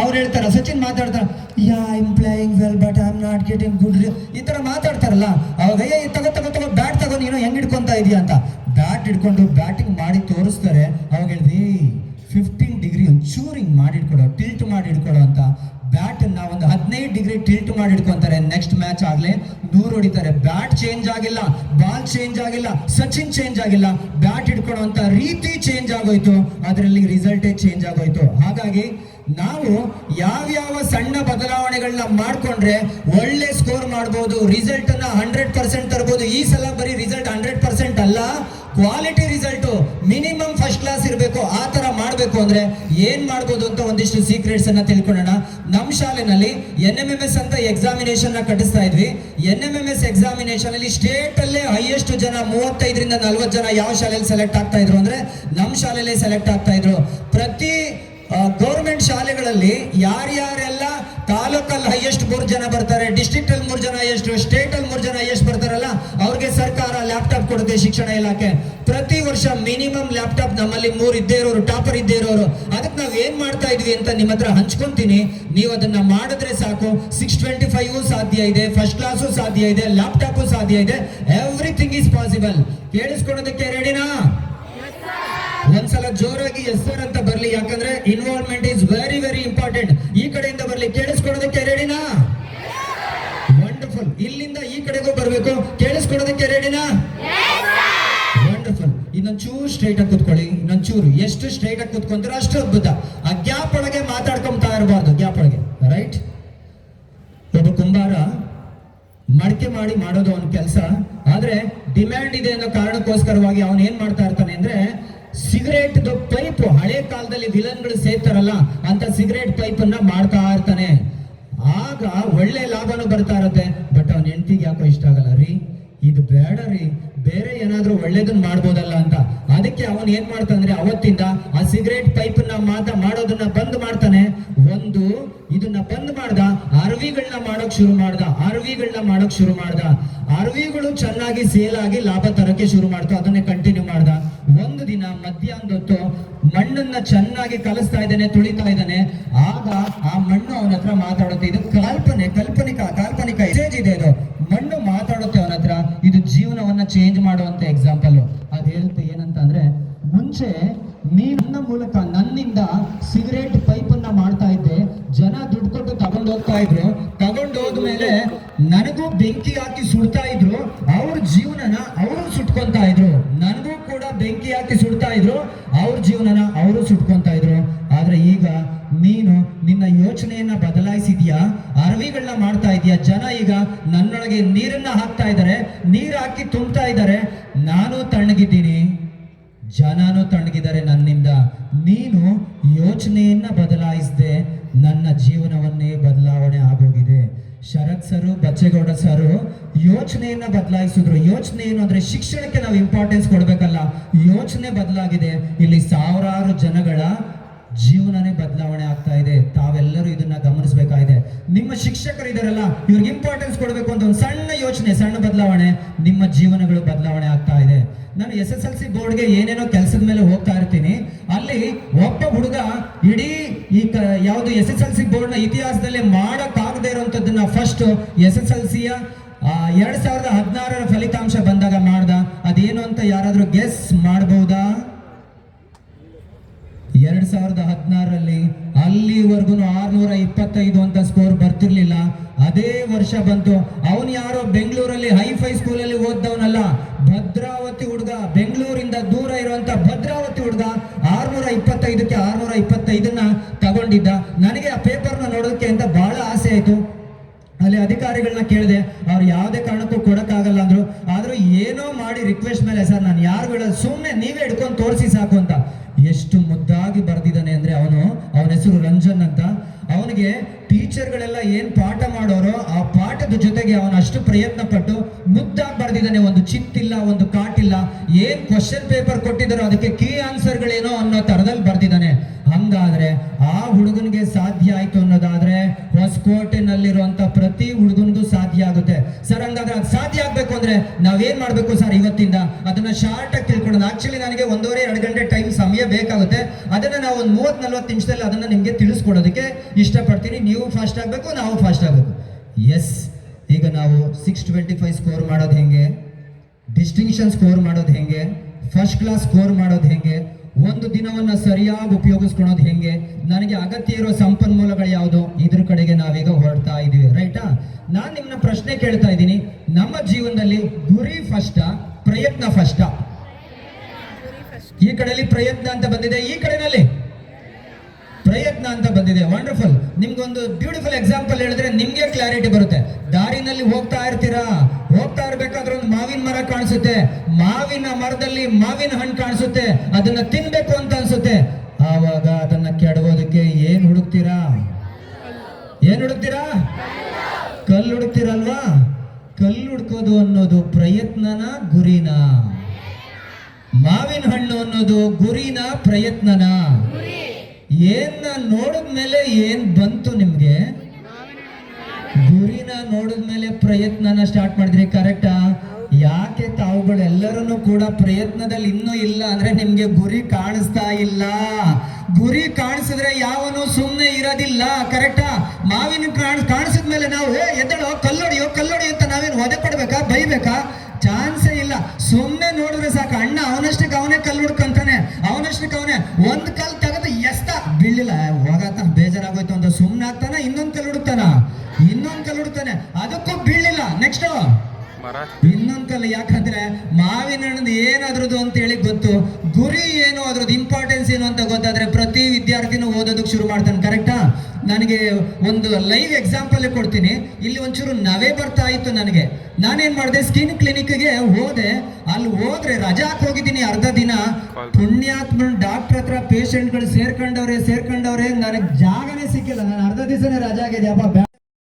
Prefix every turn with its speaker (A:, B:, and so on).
A: ಅವ್ರು ಹೇಳ್ತಾರ, ಸಚಿನ್ ಮಾತಾಡ್ತಾರ yeah I'm playing well but I am not getting good ಈ ತರ ಮಾತಾಡ್ತಾರಲ್ಲ, ಅವಾಗ ತಗೋ ತಗೋ ತಗೋ ಬ್ಯಾಟ್ ತಗೋ, ನೀನು ಹೆಂಗ್ ಹಿಡ್ಕೊಂತ ಇದೀಯ? ಅಂತ. ಬ್ಯಾಟ್ ಹಿಡ್ಕೊಂಡು ಬ್ಯಾಟಿಂಗ್ ಮಾಡಿ ತೋರಿಸ್ತಾರೆ, ಅವಾಗ ಹೇಳಿದ್ವಿ ಫಿಫ್ಟೀನ್ ಡಿಗ್ರಿ ಒಂಚೂರು ಹಿಂಗ್ ಮಾಡಿ ಇಟ್ಕೊಡೋ ಟಿಲ್ಟ್ ಮಾಡಿ ಇಟ್ಕೊಡೋ ಅಂತ. ಬ್ಯಾಟ್ ಅನ್ನ ಒಂದು ಹದಿನೈದು ಡಿಗ್ರಿ ಟಿಲ್ಟ್ ಮಾಡಿ ಇಟ್ಕೊಂತಾರೆ ನೆಕ್ಸ್ಟ್ ಮ್ಯಾಚ್ ಆಗಲೇ ದೂರ ಹೊಡಿತಾರೆ. ಬ್ಯಾಟ್ ಚೇಂಜ್ ಆಗಿಲ್ಲ ಬಾಲ್ ಚೇಂಜ್ ಆಗಿಲ್ಲ, ಸಚಿನ್ ಚೇಂಜ್ ಆಗಿಲ್ಲ. ಬ್ಯಾಟ್ ಹಿಡ್ಕೊಳ್ಳುವಂತ ರೀತಿ ಚೇಂಜ್ ಆಗೋಯ್ತು, ಅದರಲ್ಲಿ ರಿಸಲ್ಟೇ ಚೇಂಜ್ ಆಗೋಯ್ತು. ಹಾಗಾಗಿ ನಾವು ಯಾವ್ಯಾವ ಸಣ್ಣ ಬದಲಾವಣೆಗಳನ್ನ ಮಾಡ್ಕೊಂಡ್ರೆ ಒಳ್ಳೆ ಸ್ಕೋರ್ ಮಾಡ್ಬೋದು ರಿಸಲ್ಟ್ ಅನ್ನ ಹಂಡ್ರೆಡ್ ಪರ್ಸೆಂಟ್ ತರ್ಬೋದು. ಈ ಸಲ ಬರೀ ರಿಸಲ್ಟ್ ಹಂಡ್ರೆಡ್ ಪರ್ಸೆಂಟ್ ಅಲ್ಲ quality result minimum first class ಇರಬೇಕು, ಆ ತರ ಮಾಡಬೇಕು ಅಂದ್ರೆ ಏನ್ ಮಾಡ್ಬೋದು ಅಂತ ಒಂದಿಷ್ಟು ಸೀಕ್ರೆಟ್ಸ್ ಅನ್ನ ತಿಳ್ಕೊಳ್ಳೋಣ. ನಮ್ಮ ಶಾಲೆನಲ್ಲಿ ಎನ್ ಎಂ ಎಂ ಎಸ್ ಅಂತ ಎಕ್ಸಾಮಿನೇಷನ್ನ ಕಟ್ಟಿಸ್ತಾ ಇದ್ವಿ. N M M S examination ಅಲ್ಲಿ ಸ್ಟೇಟ್ ಅಲ್ಲೇ ಹೈಯೆಸ್ಟ್ ಜನ ಮೂವತ್ತೈದರಿಂದ ನಲ್ವತ್ತು ಜನ ಯಾವ ಶಾಲೆಯಲ್ಲಿ ಸೆಲೆಕ್ಟ್ ಆಗ್ತಾ ಇದ್ರು ಅಂದ್ರೆ ನಮ್ಮ ಶಾಲೆಯಲ್ಲೇ ಸೆಲೆಕ್ಟ್ ಆಗ್ತಾ ಇದ್ರು. ಪ್ರತಿ ಗೌರ್ಮೆಂಟ್ ಶಾಲೆಗಳಲ್ಲಿ ಯಾರ್ಯಾರೆಲ್ಲ ತಾಲೂಕಲ್ಲಿ ಹೈಯೆಸ್ಟ್ ಮೂರು ಜನ ಬರ್ತಾರೆ ಡಿಸ್ಟ್ರಿಕ್ಟ್ ಮೂರು ಜನ ಎಷ್ಟು ಸ್ಟೇಟ್ ಅಲ್ಲಿ ಮೂರು ಜನ ಎಷ್ಟು ಬರ್ತಾರಲ್ಲ, ಅವ್ರಿಗೆ ಸರ್ಕಾರ ಲ್ಯಾಪ್ಟಾಪ್ ಕೊಡುತ್ತೆ ಶಿಕ್ಷಣ ಇಲಾಖೆ. ಪ್ರತಿ ವರ್ಷ ಮಿನಿಮಮ್ ಲ್ಯಾಪ್ಟಾಪ್ ನಮ್ಮಲ್ಲಿ ಮೂರು ಇದ್ದೇ ಇರೋರು ಟಾಪರ್ ಇದ್ದೇ ಇರೋರು. ಅದಕ್ಕೆ ನಾವು ಏನ್ ಮಾಡ್ತಾ ಇದ್ವಿ ಅಂತ ನಿಮ್ಮ ಹತ್ರ ಹಂಚ್ಕೊಂತೀನಿ. ನೀವು ಅದನ್ನ ಮಾಡಿದ್ರೆ ಸಾಕು. ಸಿಕ್ಸ್ ಟ್ವೆಂಟಿ ಫೈವ್ ಸಾಧ್ಯ ಇದೆ ಫಸ್ಟ್ ಕ್ಲಾಸು ಸಾಧ್ಯ ಇದೆ ಲ್ಯಾಪ್ಟಾಪು ಸಾಧ್ಯ ಇದೆ. ಎವ್ರಿಥಿಂಗ್ ಈಸ್ ಪಾಸಿಬಲ್ ಕೇಳಿಸ್ಕೊಳೋದಕ್ಕೆ ರೆಡಿನಾ ಒಂದ್ಸಲ ಜೋರಾಗಿ ಎಸ್ ಸರ್ ಅಂತ ಬರ್ಲಿ, ಯಾಕಂದ್ರೆ involvement is very very important ಈ ಕಡೆಯಿಂದ ಬರ್ಲಿ, ಕೇಳಿಸ್ಕೊಡೋದಕ್ಕೆ ರೆಡಿನಾ ವಂಡರ್ಫುಲ್ ಇಲ್ಲಿಂದ ಈ ಕಡೆಗೂ ಬರ್ಬೇಕು. ಕೇಳಿಸ್ಕೊಡೋದಕ್ಕೆ ರೆಡಿನಾ ವಂಡರ್ಫುಲ್ ಇನ್ನೊಂಚೂರು ಸ್ಟ್ರೈಟ್ ಆಗಿ ಕುತ್ಕೊಳ್ಳಿ. ಇನ್ನೊಂಚೂರು. ಎಷ್ಟು ಸ್ಟ್ರೈಟ್ ಆಗಿ ಕುತ್ಕೊಂತೀರ ಅಷ್ಟು ಅದ್ಭುತ. ಆ ಗ್ಯಾಪ್ ಒಳಗೆ ಮಾತಾಡ್ಕೊಂತಾ ಇರಬಾರ್ದು, ಗ್ಯಾಪ್ ಒಳಗೆ. ರೈಟ್ ಒಬ್ಬ ಕುಂಬಾರ ಮಡಕೆ ಮಾಡಿ ಮಾಡೋದು ಅವನ ಕೆಲಸ. ಆದ್ರೆ ಡಿಮ್ಯಾಂಡ್ ಇದೆ ಅನ್ನೋ ಕಾರಣಕ್ಕೋಸ್ಕರವಾಗಿ ಅವನು ಏನ್ ಮಾಡ್ತಾ ಇರ್ತಾನೆ ಅಂದ್ರೆ ಸಿಗರೇಟ್ ಪೈಪ್ ಹಳೆ ಕಾಲದಲ್ಲಿ ವಿಲನ್ಗಳು ಸೇರ್ತಾರಲ್ಲ, ಅಂತ ಸಿಗರೇಟ್ ಪೈಪ್ ಅನ್ನ ಮಾಡ್ತಾ ಇರ್ತಾನೆ. ಆಗ ಒಳ್ಳೆ ಲಾಭನೂ ಬರ್ತಾ ಇರತ್ತೆ. ಬಟ್ ಅವನ ಹೆಂಡತಿಗೆ ಯಾಕೋ ಇಷ್ಟ ಆಗಲ್ಲ, ರೀ? ಇದು ಬೇಡ, ರೀ. ಬೇರೆ ಏನಾದ್ರೂ ಒಳ್ಳೇದನ್ನ ಮಾಡ್ಬೋದಲ್ಲ ಅಂತ. ಅದಕ್ಕೆ ಅವನ್ ಏನ್ ಮಾಡ್ತಾನಂದ್ರೆ ಅವತ್ತಿಂದ ಆ ಸಿಗರೇಟ್ ಪೈಪ್ನ ಮಾತ ಮಾಡೋದನ್ನ ಬಂದ್ ಮಾಡ್ತಾನೆ. ಒಂದು, ಇದನ್ನ ಬಂದ್ ಮಾಡ್ದ ಅರವಿಗಳನ್ನ ಮಾಡೋಕ್ ಶುರು ಮಾಡ್ದ ಅರವಿಗಳನ್ನ ಮಾಡೋಕ್ ಶುರು ಮಾಡ್ದ. ಅರವಿಗಳು ಚೆನ್ನಾಗಿ ಸೇಲ್ ಆಗಿ ಲಾಭ ತರಕ್ಕೆ ಶುರು ಮಾಡ್ತು, ಅದನ್ನೇ ಕಂಟಿನ್ಯೂ ಮಾಡ್ದ. ಒಂದು ದಿನ ಮಧ್ಯಾಹ್ನದೊತ್ತು ಮಣ್ಣನ್ನ ಚೆನ್ನಾಗಿ ಕಲಿಸ್ತಾ ಇದ್ದಾನೆ, ತುಳಿತಾ ಇದ್ದಾನೆ. ಆಗ ಆ ಮಣ್ಣು ಅವನ ಹತ್ರ ಮಾತಾಡುತ್ತೆ. ಇದು ಕಾಲ್ಪನೆ, ಕಲ್ಪನಿಕ, ಕಾಲ್ಪನಿಕ ಸ್ಟೇಜ್ ಇದೆ ಇದು. ಮಣ್ಣು ಮಾತಾಡುತ್ತೆ ಅವನ ಹತ್ರ. ಇದು ಜೀವನವನ್ನ ಚೇಂಜ್ ಮಾಡುವಂತ ಎಕ್ಸಾಂಪಲ್ ಅದ್ ಹೇಳುತ್ತೆ ಏನಂತ ಅಂದ್ರೆ ಮುಂಚೆ ನೀ ನನ್ನ ಮೂಲಕ ನನ್ನಿಂದ ಸಿಗರೇಟ್ ಪೈಪ್ ಅನ್ನ ಮಾಡ್ತಾ ಇದ್ದೆ. ಜನ ದುಡ್ಡು ಕೊಟ್ಟು ತಗೊಂಡು ಹೋಗ್ತಾ ಇದ್ರು. ತಗೊಂಡು ಹೋದ್ಮೇಲೆ ನನಗೂ ಬೆಂಕಿ ಹಾಕಿ ಸುಡ್ತಾ ಇದ್ರು. ಅವ್ರ ಜೀವನನ ಅವರು ಸುಟ್ಕೊಂತಾ ಇದ್ರು. ಹಾಕಿ ಸುಡ್ತಾ ಇದ್ರು, ಅವ್ರ ಜೀವನನ ಅವರು ಸುಟ್ಕೊಂತ ಇದ್ರು. ಆದ್ರೆ ಈಗ ನೀನು ನಿನ್ನ ಯೋಚನೆಯನ್ನ ಬದಲಾಯಿಸಿದ್ಯಾ? ಅರವಿಗಳನ್ನ ಮಾಡ್ತಾ ಇದೀಯಾ? ಜನ ಈಗ ನನ್ನೊಳಗೆ ನೀರನ್ನ ಹಾಕ್ತಾ ಇದ್ದಾರೆ, ನೀರ್ ಹಾಕಿ ತುಂಬ್ತಾ ಇದ್ದಾರೆ. ನಾನು ತಣ್ಣಗಿದ್ದೀನಿ. ಜನನು ತಣ್ಣಗಿದ್ದಾರೆ ನನ್ನಿಂದ. ನೀನು ಯೋಚನೆಯನ್ನ ಬದಲಾಯಿಸದೆ ನನ್ನ ಜೀವನವನ್ನೇ ಬದಲಾವಣೆ ಆಗೋಗಿದೆ. ಶರತ್ ಸರು, ಬಚ್ಚೇಗೌಡ ಸರು, ಯೋಚನೆಯನ್ನ ಬದಲಾಯಿಸಿದ್ರು. ಯೋಚನೆ ಏನು ಅಂದ್ರೆ ಶಿಕ್ಷಣಕ್ಕೆ ನಾವು ಇಂಪಾರ್ಟೆನ್ಸ್ ಕೊಡ್ಬೇಕಲ್ಲ. ಯೋಚನೆ ಬದಲಾಗಿದೆ. ಇಲ್ಲಿ ಸಾವಿರಾರು ಜನಗಳ ಜೀವನನೇ ಬದಲಾವಣೆ ಆಗ್ತಾ ಇದೆ. ತಾವೆಲ್ಲರೂ ಇದನ್ನ ಗಮನಿಸಬೇಕಾಗಿದೆ. ನಿಮ್ಮ ಶಿಕ್ಷಕರು ಇದಾರಲ್ಲ, ಇವ್ರಿಗೆ ಇಂಪಾರ್ಟೆನ್ಸ್ ಕೊಡಬೇಕು ಅಂತ ಒಂದು ಸಣ್ಣ ಯೋಚನೆ, ಸಣ್ಣ ಬದಲಾವಣೆ ನಿಮ್ಮ ಜೀವನಗಳು ಬದಲಾವಣೆ ಆಗ್ತಾ ಇದೆ. ನಾನು ಎಸ್ ಎಸ್ ಎಲ್ ಸಿ ಬೋರ್ಡ್ಗೆ ಏನೇನೋ ಕೆಲಸದ ಮೇಲೆ ಹೋಗ್ತಾ ಇರ್ತೀನಿ. ಅಲ್ಲಿ ಒಬ್ಬ ಹುಡುಗ ಇಡೀ ಈ ಯಾವುದು ಎಸ್ ಎಸ್ ಎಲ್ ಸಿ ಬೋರ್ಡ್ನ ಇತಿಹಾಸದಲ್ಲಿ ಮಾಡಕ್ಕಾಗದೇ ಇರುವಂತದ್ದನ್ನ ಫಸ್ಟ್ ಎಸ್ ಎಸ್ ಎಲ್ ಸಿಯ ಎರಡ್ ಸಾವಿರದ ಹದಿನಾರರ ಫಲಿತಾಂಶ ಬಂದಾಗ ಮಾಡ್ದ. ಅದೇನು ಅಂತ ಯಾರಾದರೂ ಗೆಸ್ ಮಾಡಬಹುದಾ ಎರಡ್ ಸಾವಿರದ ಹದಿನಾರರಲ್ಲಿ ಅಲ್ಲಿವರೆಗೂ ಆರ್ನೂರ ಇಪ್ಪತ್ತೈದು ಅಂತ ಸ್ಕೋರ್ ಬರ್ತಿರ್ಲಿಲ್ಲ. ಅದೇ ವರ್ಷ ಬಂತು. ಅವನು ಯಾರೋ ಬೆಂಗಳೂರಲ್ಲಿ ಹೈಫೈ ಸ್ಕೂಲಲ್ಲಿ ಓದ್ದವನಲ್ಲ. ಭದ್ರಾವತಿ ಹುಡುಗ, ಬೆಂಗಳೂರಿಂದ ದೂರ ಇರುವಂತ ಭದ್ರಾವತಿ ಹುಡುಗ ಆರ್ನೂರ ಇಪ್ಪತ್ತೈದಕ್ಕೆ ಆರ್ನೂರ ಇಪ್ಪತ್ತೈದನ್ನ ತಗೊಂಡಿದ್ದ. ನನಗೆ ಆ ಪೇಪರ್ನ ನೋಡೋದಕ್ಕೆ ಅಂತ ಬಹಳ ಆಸೆ ಆಯ್ತು ಅಲ್ಲಿ ಅಧಿಕಾರಿಗಳನ್ನ ಕೇಳಿದೆ, ಅವ್ರು ಯಾವುದೇ ಕಾರಣಕ್ಕೂ ಕೊಡಕ್ಕಾಗಲ್ಲ ಅಂದ್ರು. ಆದ್ರೂ ಏನೋ ಮಾಡಿ ರಿಕ್ವೆಸ್ಟ್ ಮೇಲೆ, ಸರ್, ನಾನು ಯಾರು ಬಿಡೋದು ಸುಮ್ಮನೆ ನೀವೇ ಹಿಡ್ಕೊಂಡು ತೋರಿಸಿ ಸಾಕು ಅಂತ. ಎಷ್ಟು ಮುದ್ದಾಗಿ ಬರ್ದಿದ್ದಾನೆ ಅಂದ್ರೆ ಅವನು, ಅವನ ಹೆಸರು ರಂಜನ್ ಅಂತ. ಅವನಿಗೆ ಟೀಚರ್ಗಳೆಲ್ಲ ಏನ್ ಪಾಠ ಮಾಡೋರೋ ಆ ಪಾಠದ ಜೊತೆಗೆ ಅವನು ಅಷ್ಟು ಪ್ರಯತ್ನ ಪಟ್ಟು ಮುದ್ದಾಗಿ ಬರ್ದಿದ್ದಾನೆ. ಒಂದು ಚಿತ್ತಿಲ್ಲ, ಒಂದು ಕಾಟಿಲ್ಲ, ಏನ್ ಕ್ವಶನ್ ಪೇಪರ್ ಕೊಟ್ಟಿದ್ದಾರೋ ಅದಕ್ಕೆ ಕೀ ಆನ್ಸರ್ಗಳೇನೋ ಅನ್ನೋ ತರದಲ್ಲಿ ಬರ್ದಿದ್ದಾನೆ. ಹಂಗಾದ್ರೆ ಆ ಹುಡುಗನಿಗೆ ಸಾಧ್ಯ ಆಯ್ತು ಅನ್ನೋದಾದ್ರೆ ಹೊಸಕೋಟೆನಲ್ಲಿರುವಂತ ಪ್ರತಿ ಹುಡುಗನಿಗೂ ಸಾಧ್ಯ ಆಗುತ್ತೆ. ಸರ್, ಹಂಗಾದ್ರೆ ಅದು ಸಾಧ್ಯ ಆಗ್ಬೇಕು ಅಂದ್ರೆ ನಾವೇನ್ ಮಾಡ್ಬೇಕು ಸರ್ ಇವತ್ತಿಂದ? ಅದನ್ನ ಶಾರ್ಟ್ ಆಗಿ ತಿಳ್ಕೊಳ್ಳೋದು ಆಕ್ಚುಲಿ ನನಗೆ ಒಂದೂವರೆ, ಎರಡು ಗಂಟೆ ಟೈಮ್ ಸಮಯ ಸಮಯ ಬೇಕಾಗುತ್ತೆ. ಅದನ್ನ ನಾವು ಒಂದು ಮೂವತ್ ನಲ್ವತ್ತು ನಿಮಿಷದಲ್ಲಿ ಅದನ್ನ ನಿಮ್ಗೆ ತಿಳಿಸ್ಕೊಡೋದಕ್ಕೆ ಇಷ್ಟಪಡ್ತೀನಿ. ನೀವು ಫಾಸ್ಟ್ ಆಗಬೇಕು, ನಾವು ಫಾಸ್ಟ್ ಆಗಬೇಕು. ಎಸ್ ಈಗ ನಾವು ಸಿಕ್ಸ್ ಟ್ವೆಂಟಿ ಫೈವ್ ಸ್ಕೋರ್ ಮಾಡೋದು ಹೆಂಗೆ? ಡಿಸ್ಟಿಂಕ್ಷನ್ ಸ್ಕೋರ್ ಮಾಡೋದು ಹೆಂಗೆ? ಫಸ್ಟ್ ಕ್ಲಾಸ್ ಸ್ಕೋರ್ ಮಾಡೋದು ಹೆಂಗೆ? ಒಂದು ದಿನವನ್ನ ಸರಿಯಾಗಿ ಉಪಯೋಗಿಸ್ಕೊಳೋದು ಹೆಂಗೆ? ನನಗೆ ಅಗತ್ಯ ಇರೋ ಸಂಪನ್ಮೂಲಗಳು ಯಾವುದು? ಇದ್ರ ಕಡೆಗೆ ನಾವೀಗ ಹೊರಡ್ತಾ ಇದೀವಿ, ರೈಟಾ? ನಾನು ನಿಮ್ಮನ್ನ ಪ್ರಶ್ನೆ ಕೇಳ್ತಾ ಇದ್ದೀನಿ. ನಮ್ಮ ಜೀವನದಲ್ಲಿ ಗುರಿ ಫಸ್ಟ ಪ್ರಯತ್ನ ಫಸ್ಟ ಈ ಕಡೆಯಲ್ಲಿ ಪ್ರಯತ್ನ ಅಂತ ಬಂದಿದೆ, ಈ ಕಡೆನಲ್ಲಿ? ಪ್ರಯತ್ನ ಅಂತ ಬಂದಿದೆ. ವಂಡರ್ಫುಲ್ ನಿಮ್ಗೊಂದು ಬ್ಯೂಟಿಫುಲ್ ಎಕ್ಸಾಂಪಲ್ ಹೇಳಿದ್ರೆ ನಿಮ್ಗೆ ಕ್ಲಾರಿಟಿ ಬರುತ್ತೆ. ದಾರಿನಲ್ಲಿ ಹೋಗ್ತಾ ಇರ್ತೀರಾ? ಹೋಗ್ತಾ ಇರ್ಬೇಕಾದ್ರೆ ಒಂದು ಮಾವಿನ ಮರ ಕಾಣಿಸುತ್ತೆ. ಮಾವಿನ ಮರದಲ್ಲಿ ಮಾವಿನ ಹಣ್ಣು ಕಾಣಿಸುತ್ತೆ. ಅದನ್ನ ತಿನ್ಬೇಕು ಅಂತ ಅನ್ಸುತ್ತೆ. ಆವಾಗ ಅದನ್ನ ಕೆಡವೋದಕ್ಕೆ ಏನ್ ಹುಡುಕ್ತೀರಾ? ಏನ್ ಹುಡುಕ್ತೀರಾ? ಕಲ್ಲು ಹುಡುಕ್ತೀರಲ್ವಾ? ಕಲ್ಲು ಹುಡ್ಕೋದು ಅನ್ನೋದು ಪ್ರಯತ್ನನ ಗುರಿನ. ಮಾವಿನ ಹಣ್ಣು ಅನ್ನೋದು ಗುರಿನ ಪ್ರಯತ್ನನ. ಏನ್ನ ನೋಡಿದ್ಮೇಲೆ ಏನ್ ಬಂತು ನಿಮ್ಗೆ? ಗುರಿನ ನೋಡಿದ್ಮೇಲೆ ಪ್ರಯತ್ನನ ಸ್ಟಾರ್ಟ್ ಮಾಡಿದ್ರಿ ಕರೆಕ್ಟಾ ಯಾಕೆ ತಾವುಗಳೆಲ್ಲರೂ ಕೂಡ ಪ್ರಯತ್ನದಲ್ಲಿ ಇನ್ನೂ ಇಲ್ಲ ಅಂದ್ರೆ ನಿಮ್ಗೆ ಗುರಿ ಕಾಣಿಸ್ತಾ ಇಲ್ಲ. ಗುರಿ ಕಾಣಿಸಿದ್ರೆ ಯಾವನು ಸುಮ್ಮನೆ ಇರೋದಿಲ್ಲ ಕರೆಕ್ಟಾ ಮಾವಿನ ಕಾಣ್, ಕಾಣಿಸಿದ್ಮೇಲೆ ನಾವು ಎದ್ದಳೋ, ಕಲ್ಲೊಡಿಯೋ ಕಲ್ಲೊಡಿ ಅಂತ ನಾವೇನು ಒದೆ ಪಡ್ಬೇಕಾ ಬೈಬೇಕಾ? ಚಾನ್ಸೇ ಇಲ್ಲ. ಸುಮ್ಮನೆ ನೋಡಿದ್ರೆ ಸಾಕು, ಅಣ್ಣ ಅವನಷ್ಟಕ್ಕೆ ಅವನೇ ಕಲ್ಲು ಹುಡ್ಕಂತಾನೆ, ಅವನಷ್ಟಕ್ಕೆ ಅವನೇ ಒಂದ್ ಕಲ್ ಬೀಳಿಲ್ಲ ಹೋಗತ್ತ ಬೇಜಾರಾಗೋಯ್ತು ಅಂತ ಸುಮ್ಮನೆ ಆಗ್ತಾನ ಇನ್ನೊಂದ್ ಕಲ್ಲು ಹುಡುಕ್ತಾನ ಇನ್ನೊಂದ್ ಕಲ್ ಅದಕ್ಕೂ ಬೀಳಿಲ್ಲ ನೆಕ್ಸ್ಟ್ ಇನ್ನೊಂದ್ ಕಲ್ಲು ಯಾಕಂದ್ರೆ ಮಾವಿನ ಹಣ್ಣು ಏನಾದ್ರದ್ದು ಅಂತ ಹೇಳಿ ಗೊತ್ತು. ಗುರಿ ಏನು ಅದ್ರದ್ದು ಇಂಪಾರ್ಟೆನ್ಸ್ ಏನು ಅಂತ ಗೊತ್ತಾದ್ರೆ ಪ್ರತಿ ವಿದ್ಯಾರ್ಥಿನೂ ಓದೋದಕ್ಕೆ ಶುರು ಮಾಡ್ತಾನೆ ಕರೆಕ್ಟಾ ನನಗೆ ಒಂದು ಲೈವ್ ಎಕ್ಸಾಂಪಲ್ ಕೊಡ್ತೀನಿ. ಇಲ್ಲಿ ಒಂಚೂರು ನವೆ ಬರ್ತಾ ಇತ್ತು ನನಗೆ. ನಾನೇನ್ ಮಾಡಿದೆ ಸ್ಕಿನ್ ಕ್ಲಿನಿಕ್ಗೆ ಹೋದೆ. ಅಲ್ಲಿ ಹೋದ್ರೆ ರಜಾ ಹೋಗಿದ್ದೀನಿ ಅರ್ಧ ದಿನ. ಪುಣ್ಯಾತ್ಮ ಡಾಕ್ಟರ್ ಹತ್ರ ಪೇಷಂಟ್ಗಳು ಸೇರ್ಕೊಂಡವ್ರೆ ಸೇರ್ಕೊಂಡವ್ರೆ ನನಗೆ ಜಾಗನೇ ಸಿಕ್ಕಿಲ್ಲ. ನಾನು ಅರ್ಧ ದಿವಸನೇ ರಜಾ ಆಗಿದೆ ಅಪ್ಪ